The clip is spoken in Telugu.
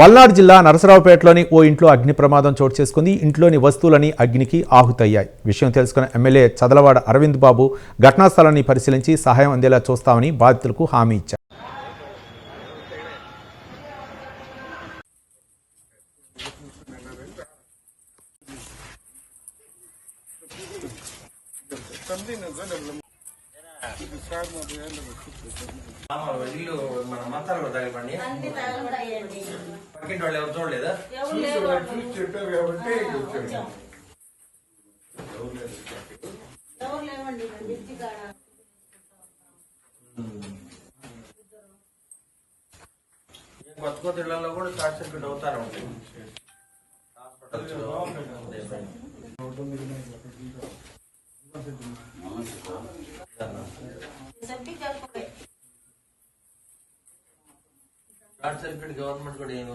పల్నాడు జిల్లా నరసరావుపేటలోని ఓ ఇంట్లో అగ్ని ప్రమాదం చోటు చేసుకుంది. ఇంట్లోని వస్తువులని అగ్నికి ఆహుతయ్యాయి. విషయం తెలుసుకున్న ఎమ్మెల్యే చదలవాడ అరవింద్ బాబు ఘటనా స్థలాన్ని పరిశీలించి సహాయం అందేలా చూస్తామని బాధితులకు హామీ ఇచ్చారు. మామూలు ఇల్లు మన మంచాలు కూడా తగలబండి పక్కింటి వాళ్ళు ఎవరు చూడలేదా ఎవరు లేరు ఎవరు లేవండి బ్రిడ్జి కాడ ఈ కొత్త కొత్త ఇళ్లలో కూడా షార్ట్ సర్క్యూట్ అవుతారు ఉంటాయి హాస్పిటల్స్ ಶಾರ್ಟ್ ಸರ್ಕ್ಯೂಟ್ ಗವರ್ಮೆಂಟ್ ಕೂಡ ಏನು?